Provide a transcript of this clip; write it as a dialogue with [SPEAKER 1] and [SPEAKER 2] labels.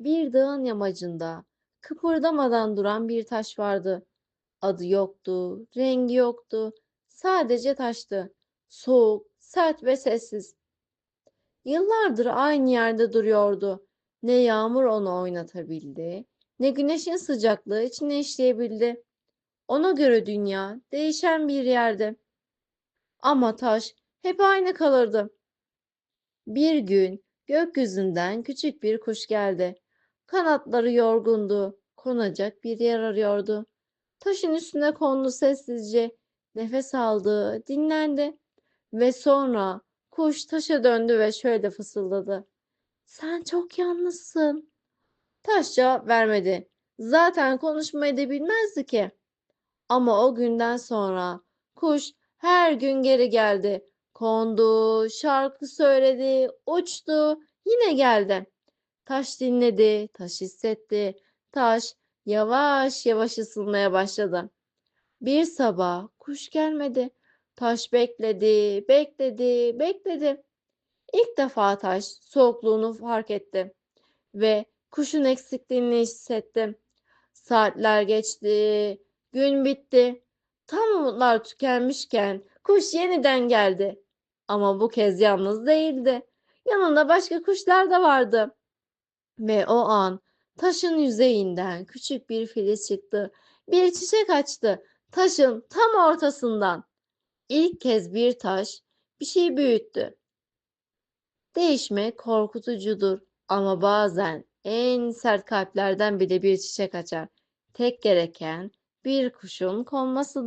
[SPEAKER 1] Bir dağın yamacında kıpırdamadan duran bir taş vardı. Adı yoktu, rengi yoktu. Sadece taştı. Soğuk, sert ve sessiz. Yıllardır aynı yerde duruyordu. Ne yağmur onu oynatabildi, ne güneşin sıcaklığı içine işleyebildi. Ona göre dünya değişen bir yerde. Ama taş hep aynı kalırdı. Bir gün gökyüzünden küçük bir kuş geldi. Kanatları yorgundu, konacak bir yer arıyordu. Taşın üstüne kondu sessizce, nefes aldı, dinlendi ve sonra kuş taşa döndü ve şöyle fısıldadı. Sen çok yalnızsın. Taş cevap vermedi. Zaten konuşmayı da bilmezdi ki. Ama o günden sonra kuş her gün geri geldi. Kondu, şarkı söyledi, uçtu, yine geldi. Taş dinledi, taş hissetti. Taş yavaş yavaş ısınmaya başladı. Bir sabah kuş gelmedi. Taş bekledi, bekledi, bekledi. İlk defa taş soğukluğunu fark etti ve kuşun eksikliğini hissetti. Saatler geçti, gün bitti. Tam umutlar tükenmişken kuş yeniden geldi. Ama bu kez yalnız değildi. Yanında başka kuşlar da vardı. Ve o an taşın yüzeyinden küçük bir filiz çıktı. Bir çiçek açtı. Taşın tam ortasından. İlk kez bir taş bir şey büyüttü. Değişmek korkutucudur ama bazen en sert kalplerden bile bir çiçek açar. Tek gereken bir kuşun konmasıdır.